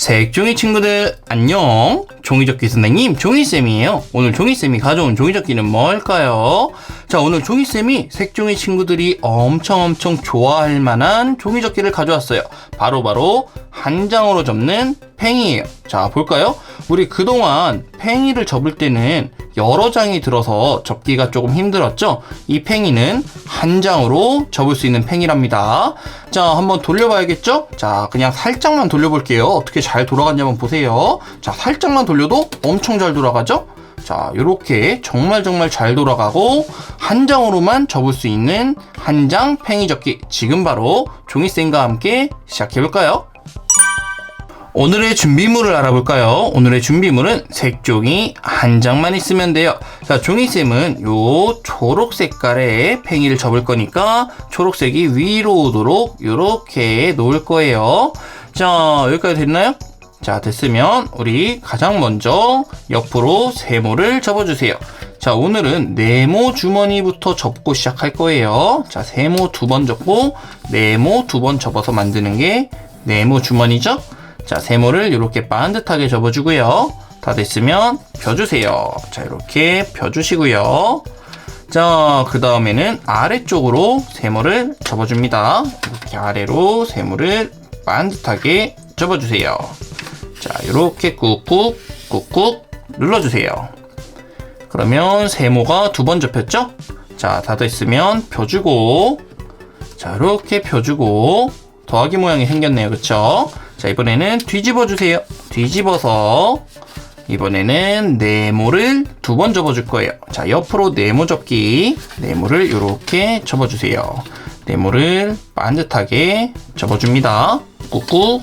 색종이 친구들 안녕 종이접기 선생님 종이쌤이에요 오늘 종이쌤이 가져온 종이접기는 뭘까요? 자 오늘 종이쌤이 색종이 친구들이 엄청 엄청 좋아할 만한 종이접기를 가져왔어요 바로바로 한 장으로 접는 팽이에요 자 볼까요? 우리 그동안 팽이를 접을 때는 여러 장이 들어서 접기가 조금 힘들었죠? 이 팽이는 한 장으로 접을 수 있는 팽이랍니다. 자, 한번 돌려봐야겠죠? 자, 그냥 살짝만 돌려볼게요. 어떻게 잘 돌아갔냐 한번 보세요. 자, 살짝만 돌려도 엄청 잘 돌아가죠? 자, 이렇게 정말 정말 잘 돌아가고 한 장으로만 접을 수 있는 한 장 팽이 접기 지금 바로 종이쌤과 함께 시작해볼까요? 오늘의 준비물을 알아볼까요? 오늘의 준비물은 색종이 한 장만 있으면 돼요. 자, 종이쌤은 요 초록 색깔의 팽이를 접을 거니까 초록색이 위로 오도록 이렇게 놓을 거예요. 자, 여기까지 됐나요? 자, 됐으면 우리 가장 먼저 옆으로 세모를 접어주세요. 자, 오늘은 네모 주머니부터 접고 시작할 거예요. 자, 세모 두 번 접고 네모 두 번 접어서 만드는 게 네모 주머니죠? 자, 세모를 이렇게 반듯하게 접어주고요. 다 됐으면 펴주세요. 자, 이렇게 펴주시고요. 자, 그 다음에는 아래쪽으로 세모를 접어줍니다. 이렇게 아래로 세모를 반듯하게 접어주세요. 자, 이렇게 꾹꾹, 꾹꾹 눌러주세요. 그러면 세모가 두 번 접혔죠? 자, 다 됐으면 펴주고, 자, 이렇게 펴주고, 더하기 모양이 생겼네요. 그쵸? 자, 이번에는 뒤집어 주세요. 뒤집어서 이번에는 네모를 두 번 접어줄 거예요. 자, 옆으로 네모 접기. 네모를 이렇게 접어주세요. 네모를 반듯하게 접어줍니다. 꾹꾹,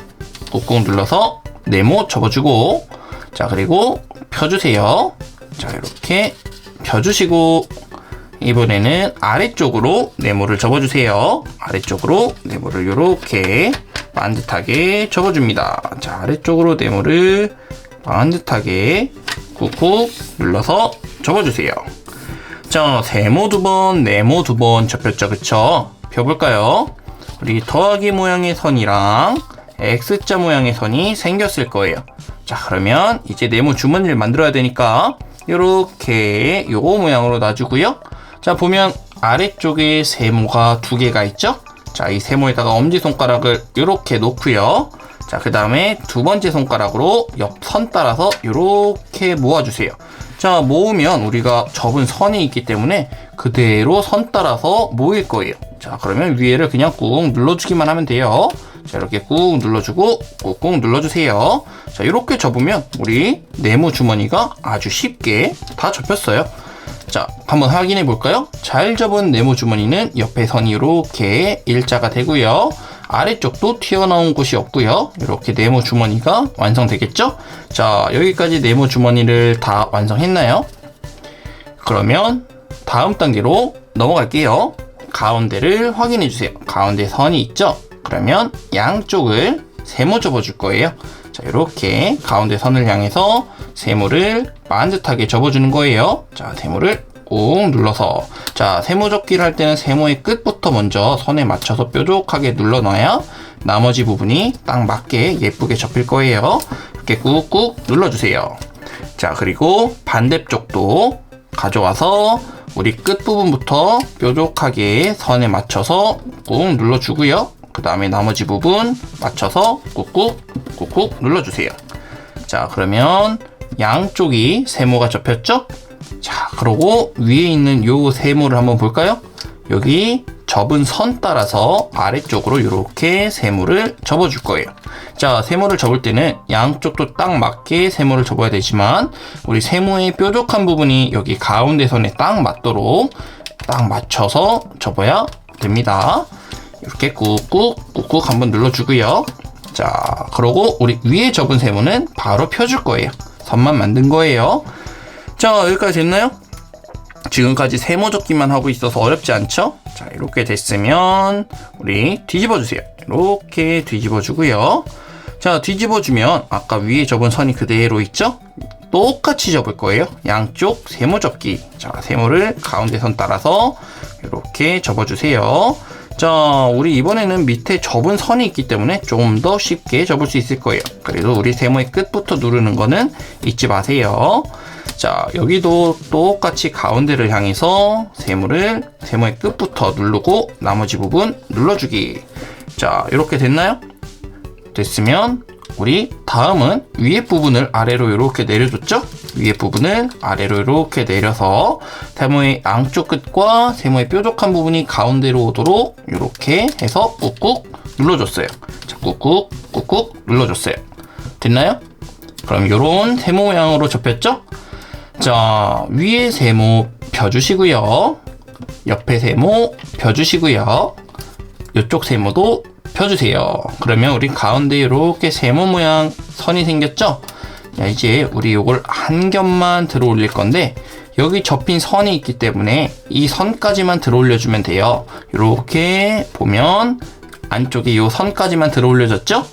꾹꾹 눌러서 네모 접어주고, 자, 그리고 펴주세요. 자, 이렇게 펴주시고, 이번에는 아래쪽으로 네모를 접어주세요. 아래쪽으로 네모를 이렇게 반듯하게 접어줍니다. 자, 아래쪽으로 네모를 반듯하게 꾹꾹 눌러서 접어주세요. 자, 세모 두 번, 네모 두 번 접혔죠, 그쵸? 펴볼까요? 우리 더하기 모양의 선이랑 X자 모양의 선이 생겼을 거예요. 자, 그러면 이제 네모 주머니를 만들어야 되니까 이렇게 요거 모양으로 놔주고요. 자, 보면 아래쪽에 세모가 두 개가 있죠? 자, 이 세모에다가 엄지손가락을 이렇게 놓고요. 자, 그 다음에 두 번째 손가락으로 옆 선 따라서 이렇게 모아주세요. 자, 모으면 우리가 접은 선이 있기 때문에 그대로 선 따라서 모일 거예요. 자, 그러면 위에를 그냥 꾹 눌러주기만 하면 돼요. 자, 이렇게 꾹 눌러주고 꾹꾹 눌러주세요. 자, 이렇게 접으면 우리 네모 주머니가 아주 쉽게 다 접혔어요. 자, 한번 확인해 볼까요? 잘 접은 네모 주머니는 옆에 선이 이렇게 일자가 되고요. 아래쪽도 튀어나온 곳이 없고요. 이렇게 네모 주머니가 완성되겠죠? 자, 여기까지 네모 주머니를 다 완성했나요? 그러면 다음 단계로 넘어갈게요. 가운데를 확인해 주세요. 가운데 선이 있죠? 그러면 양쪽을 세모 접어 줄 거예요. 자, 이렇게 가운데 선을 향해서 세모를 반듯하게 접어주는 거예요. 자, 세모를 꾹 눌러서 자, 세모 접기를 할 때는 세모의 끝부터 먼저 선에 맞춰서 뾰족하게 눌러놔야 나머지 부분이 딱 맞게 예쁘게 접힐 거예요. 이렇게 꾹꾹 눌러주세요. 자, 그리고 반대쪽도 가져와서 우리 끝부분부터 뾰족하게 선에 맞춰서 꾹 눌러주고요. 그 다음에 나머지 부분 맞춰서 꾹꾹 꾹꾹 눌러주세요. 자, 그러면 양쪽이 세모가 접혔죠? 자, 그러고 위에 있는 요 세모를 한번 볼까요? 여기 접은 선 따라서 아래쪽으로 이렇게 세모를 접어 줄 거예요. 자, 세모를 접을 때는 양쪽도 딱 맞게 세모를 접어야 되지만 우리 세모의 뾰족한 부분이 여기 가운데 선에 딱 맞도록 딱 맞춰서 접어야 됩니다. 이렇게 꾹꾹 꾹꾹 한번 눌러 주고요. 자, 그러고 우리 위에 접은 세모는 바로 펴줄 거예요. 선만 만든 거예요. 자, 여기까지 됐나요? 지금까지 세모 접기만 하고 있어서 어렵지 않죠? 자, 이렇게 됐으면 우리 뒤집어 주세요. 이렇게 뒤집어 주고요. 자, 뒤집어 주면 아까 위에 접은 선이 그대로 있죠? 똑같이 접을 거예요. 양쪽 세모 접기. 자, 세모를 가운데 선 따라서 이렇게 접어 주세요. 자, 우리 이번에는 밑에 접은 선이 있기 때문에 좀 더 쉽게 접을 수 있을 거예요. 그래도 우리 세모의 끝부터 누르는 거는 잊지 마세요. 자, 여기도 똑같이 가운데를 향해서 세모를 세모의 끝부터 누르고 나머지 부분 눌러주기. 자, 이렇게 됐나요? 됐으면 우리 다음은 위에 부분을 아래로 이렇게 내려줬죠? 위에 부분을 아래로 이렇게 내려서 세모의 양쪽 끝과 세모의 뾰족한 부분이 가운데로 오도록 이렇게 해서 꾹꾹 눌러줬어요. 자, 꾹꾹 꾹꾹 눌러줬어요. 됐나요? 그럼 이런 세모 모양으로 접혔죠? 자, 위에 세모 펴주시고요. 옆에 세모 펴주시고요. 이쪽 세모도 펴주세요. 그러면 우리 가운데 이렇게 세모 모양 선이 생겼죠? 자, 이제 우리 이걸 한 겹만 들어 올릴 건데 여기 접힌 선이 있기 때문에 이 선까지만 들어 올려주면 돼요. 이렇게 보면 안쪽에 이 선까지만 들어 올려졌죠?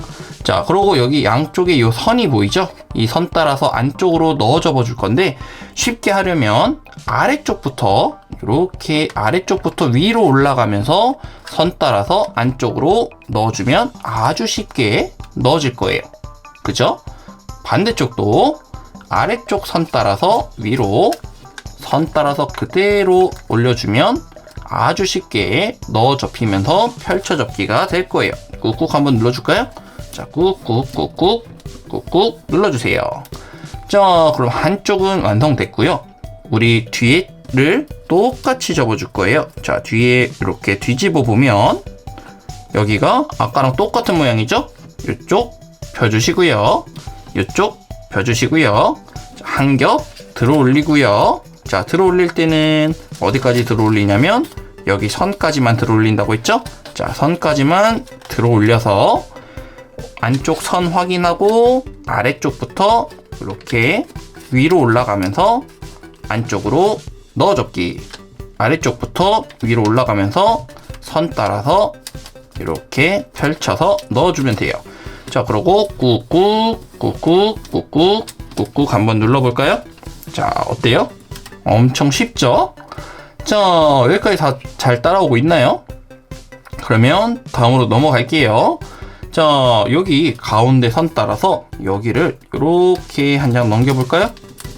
자, 그리고 여기 양쪽에 이 선이 보이죠? 이 선 따라서 안쪽으로 넣어 접어 줄 건데 쉽게 하려면 아래쪽부터 이렇게 아래쪽부터 위로 올라가면서 선 따라서 안쪽으로 넣어주면 아주 쉽게 넣어질 거예요. 그죠? 반대쪽도 아래쪽 선 따라서 위로 선 따라서 그대로 올려주면 아주 쉽게 넣어 접히면서 펼쳐 접기가 될 거예요. 꾹꾹 한번 눌러줄까요? 자, 꾹꾹 꾹꾹 꾹꾹 눌러주세요. 자, 그럼 한쪽은 완성됐고요. 우리 뒤에를 똑같이 접어줄 거예요. 자, 뒤에 이렇게 뒤집어 보면 여기가 아까랑 똑같은 모양이죠? 이쪽 펴주시고요. 이쪽 펴주시고요. 한 겹 들어 올리고요. 자, 들어 올릴 때는 어디까지 들어 올리냐면 여기 선까지만 들어 올린다고 했죠? 자, 선까지만 들어 올려서 안쪽 선 확인하고 아래쪽부터 이렇게 위로 올라가면서 안쪽으로 넣어 접기. 아래쪽부터 위로 올라가면서 선 따라서 이렇게 펼쳐서 넣어주면 돼요. 자, 그러고 꾹꾹, 꾹꾹, 꾹꾹, 꾹꾹 한번 눌러볼까요? 자, 어때요? 엄청 쉽죠? 자, 여기까지 다 잘 따라오고 있나요? 그러면 다음으로 넘어갈게요. 자, 여기 가운데 선 따라서 여기를 이렇게 한 장 넘겨볼까요?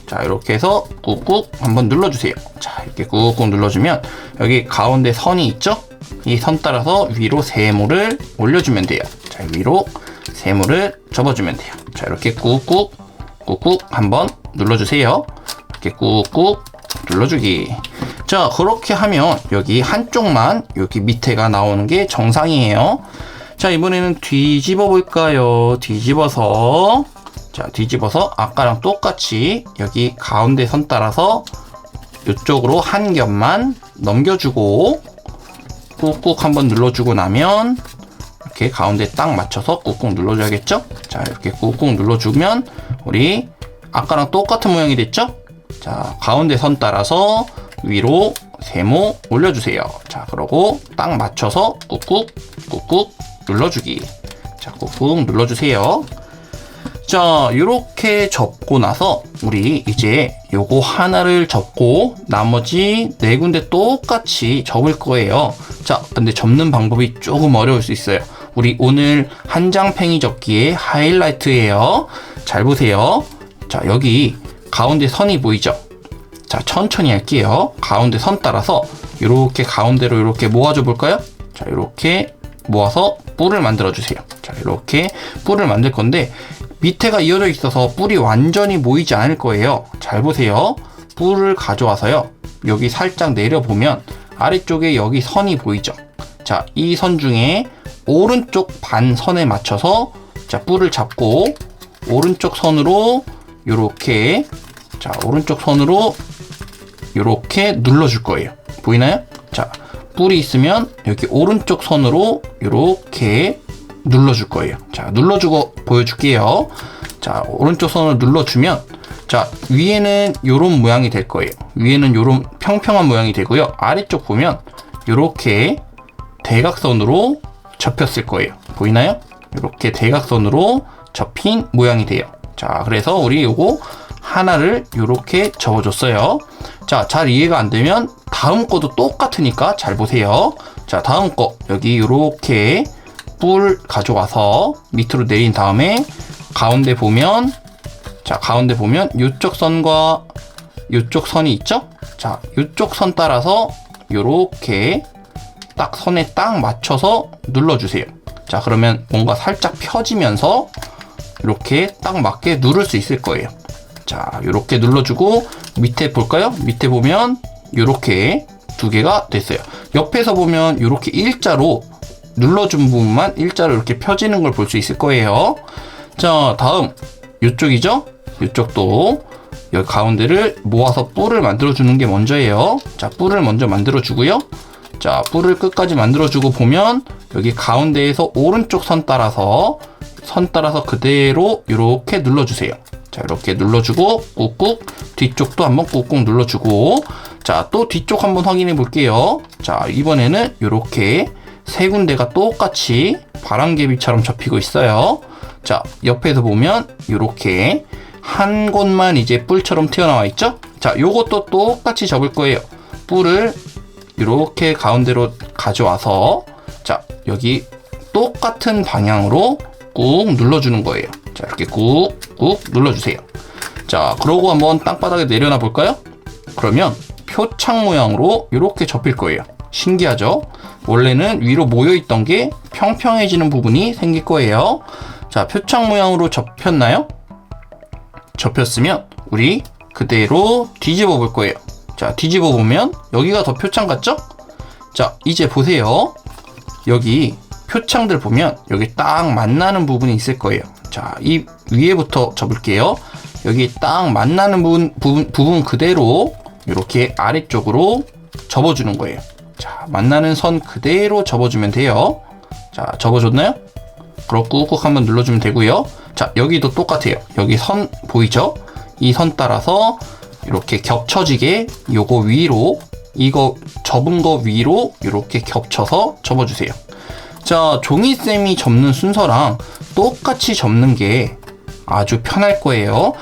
자, 이렇게 해서 꾹꾹 한번 눌러주세요. 자, 이렇게 꾹꾹 눌러주면 여기 가운데 선이 있죠? 이 선 따라서 위로 세모를 올려주면 돼요. 자, 위로 세모를 접어주면 돼요. 자, 이렇게 꾹꾹 꾹꾹 한번 눌러주세요. 이렇게 꾹꾹 눌러주기. 자, 그렇게 하면 여기 한쪽만 여기 밑에가 나오는 게 정상이에요. 자, 이번에는 뒤집어 볼까요? 뒤집어서 자, 뒤집어서 아까랑 똑같이 여기 가운데 선 따라서 이쪽으로 한 겹만 넘겨주고 꾹꾹 한번 눌러주고 나면 이렇게 가운데 딱 맞춰서 꾹꾹 눌러줘야겠죠? 자, 이렇게 꾹꾹 눌러주면 우리 아까랑 똑같은 모양이 됐죠? 자, 가운데 선 따라서 위로 세모 올려주세요. 자, 그러고 딱 맞춰서 꾹꾹 꾹꾹 눌러주기. 자, 꾹꾹 눌러주세요. 자, 이렇게 접고 나서 우리 이제 요거 하나를 접고 나머지 네 군데 똑같이 접을 거예요. 자, 근데 접는 방법이 조금 어려울 수 있어요. 우리 오늘 한 장팽이 접기의 하이라이트예요. 잘 보세요. 자, 여기 가운데 선이 보이죠? 자, 천천히 할게요. 가운데 선 따라서 이렇게 가운데로 이렇게 모아줘 볼까요? 자, 이렇게 모아서 뿔을 만들어 주세요. 자, 이렇게 뿔을 만들 건데 밑에가 이어져 있어서 뿔이 완전히 모이지 않을 거예요. 잘 보세요. 뿔을 가져와서요. 여기 살짝 내려보면 아래쪽에 여기 선이 보이죠? 자, 이 선 중에 오른쪽 반 선에 맞춰서 자, 뿔을 잡고 오른쪽 선으로 이렇게 자, 오른쪽 선으로 이렇게 눌러 줄 거예요. 보이나요? 자, 뿔이 있으면 여기 오른쪽 선으로 이렇게 눌러줄 거예요. 자, 눌러주고 보여줄게요. 자, 오른쪽 선을 눌러주면 자, 위에는 이런 모양이 될 거예요. 위에는 이런 평평한 모양이 되고요. 아래쪽 보면 이렇게 대각선으로 접혔을 거예요. 보이나요? 이렇게 대각선으로 접힌 모양이 돼요. 자, 그래서 우리 요거 하나를 이렇게 접어줬어요. 자, 잘 이해가 안 되면 다음 것도 똑같으니까 잘 보세요. 자, 다음 거. 여기 이렇게 뿔 가져와서 밑으로 내린 다음에 가운데 보면 자, 가운데 보면 이쪽 선과 이쪽 선이 있죠? 자, 이쪽 선 따라서 이렇게 딱 선에 딱 맞춰서 눌러주세요. 자, 그러면 뭔가 살짝 펴지면서 이렇게 딱 맞게 누를 수 있을 거예요. 자, 이렇게 눌러주고 밑에 볼까요? 밑에 보면 이렇게 두 개가 됐어요. 옆에서 보면 이렇게 일자로 눌러준 부분만 일자로 이렇게 펴지는 걸 볼 수 있을 거예요. 자, 다음 이쪽이죠? 이쪽도 여기 가운데를 모아서 뿔을 만들어 주는 게 먼저예요. 자, 뿔을 먼저 만들어 주고요. 자, 뿔을 끝까지 만들어 주고 보면 여기 가운데에서 오른쪽 선 따라서 선 따라서 그대로 이렇게 눌러 주세요. 자, 이렇게 눌러 주고 꾹꾹 뒤쪽도 한번 꾹꾹 눌러 주고 자, 또 뒤쪽 한번 확인해 볼게요. 자, 이번에는 이렇게 세 군데가 똑같이 바람개비처럼 접히고 있어요. 자, 옆에서 보면 이렇게 한 곳만 이제 뿔처럼 튀어나와 있죠? 자, 요것도 똑같이 접을 거예요. 뿔을 이렇게 가운데로 가져와서 자, 여기 똑같은 방향으로 꾹 눌러주는 거예요. 자, 이렇게 꾹꾹 눌러주세요. 자, 그러고 한번 땅바닥에 내려놔 볼까요? 그러면 표창 모양으로 이렇게 접힐 거예요. 신기하죠? 원래는 위로 모여있던 게 평평해지는 부분이 생길 거예요. 자, 표창 모양으로 접혔나요? 접혔으면 우리 그대로 뒤집어 볼 거예요. 자, 뒤집어 보면 여기가 더 표창 같죠? 자, 이제 보세요. 여기 표창들 보면 여기 딱 만나는 부분이 있을 거예요. 자, 이 위에부터 접을게요. 여기 딱 만나는 부분, 부분, 부분 그대로 이렇게 아래쪽으로 접어주는 거예요. 자, 만나는 선 그대로 접어주면 돼요. 자, 접어줬나요? 그리고 꾹꾹 한번 눌러주면 되고요. 자, 여기도 똑같아요. 여기 선 보이죠? 이 선 따라서 이렇게 겹쳐지게 요거 위로 이거 접은 거 위로 이렇게 겹쳐서 접어주세요. 자, 종이쌤이 접는 순서랑 똑같이 접는 게 아주 편할 거예요.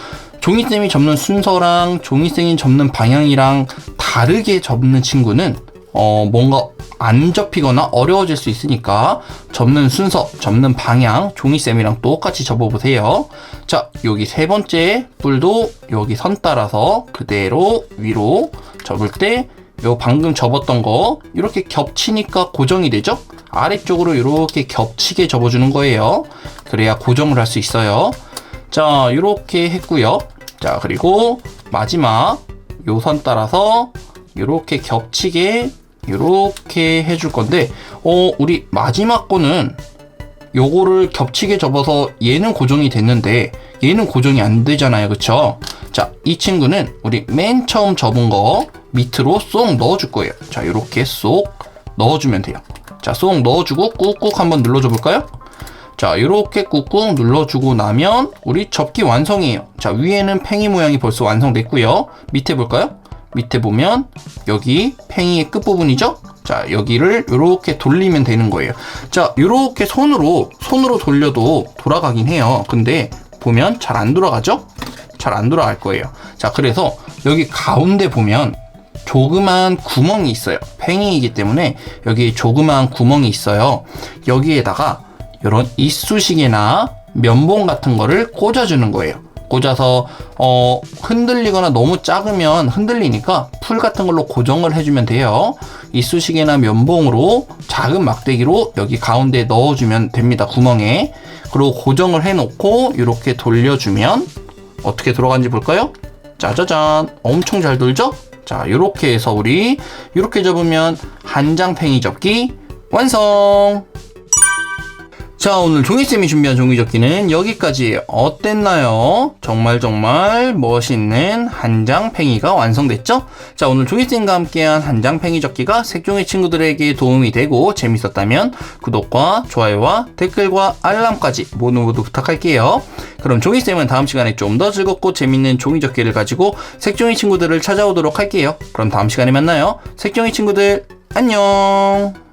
종이쌤이 접는 순서랑 종이쌤이 접는 방향이랑 다르게 접는 친구는 어, 뭔가 안 접히거나 어려워질 수 있으니까 접는 순서, 접는 방향 종이쌤이랑 똑같이 접어보세요. 자, 여기 세 번째 뿔도 여기 선 따라서 그대로 위로 접을 때 요 방금 접었던 거 이렇게 겹치니까 고정이 되죠? 아래쪽으로 이렇게 겹치게 접어주는 거예요. 그래야 고정을 할 수 있어요. 자, 이렇게 했고요. 자, 그리고 마지막 요 선 따라서 이렇게 겹치게 이렇게 해줄 건데, 어, 우리 마지막 거는 요거를 겹치게 접어서 얘는 고정이 됐는데 얘는 고정이 안 되잖아요. 그쵸? 자, 이 친구는 우리 맨 처음 접은 거 밑으로 쏙 넣어 줄 거예요. 자, 이렇게 쏙 넣어 주면 돼요. 자, 쏙 넣어 주고 꾹꾹 한번 눌러 줘 볼까요? 자, 이렇게 꾹꾹 눌러주고 나면 우리 접기 완성이에요. 자, 위에는 팽이 모양이 벌써 완성됐고요. 밑에 볼까요? 밑에 보면 여기 팽이의 끝부분이죠? 자, 여기를 이렇게 돌리면 되는 거예요. 자, 이렇게 손으로 손으로 돌려도 돌아가긴 해요. 근데 보면 잘 안 돌아가죠? 잘 안 돌아갈 거예요. 자, 그래서 여기 가운데 보면 조그만 구멍이 있어요. 팽이이기 때문에 여기 조그만 구멍이 있어요. 여기에다가 이런 이쑤시개나 면봉 같은 거를 꽂아주는 거예요. 꽂아서 어, 흔들리거나 너무 작으면 흔들리니까 풀 같은 걸로 고정을 해주면 돼요. 이쑤시개나 면봉으로 작은 막대기로 여기 가운데 넣어주면 됩니다. 구멍에. 그리고 고정을 해놓고 이렇게 돌려주면 어떻게 돌아가는지 볼까요? 짜자잔 엄청 잘 돌죠? 자 이렇게 해서 우리 이렇게 접으면 한장팽이 접기 완성! 자 오늘 종이쌤이 준비한 종이접기는 여기까지 어땠나요? 정말 정말 멋있는 한장팽이가 완성됐죠? 자 오늘 종이쌤과 함께한 한장팽이 접기가 색종이 친구들에게 도움이 되고 재밌었다면 구독과 좋아요와 댓글과 알람까지 모두 모두 부탁할게요. 그럼 종이쌤은 다음 시간에 좀 더 즐겁고 재밌는 종이접기를 가지고 색종이 친구들을 찾아오도록 할게요. 그럼 다음 시간에 만나요. 색종이 친구들 안녕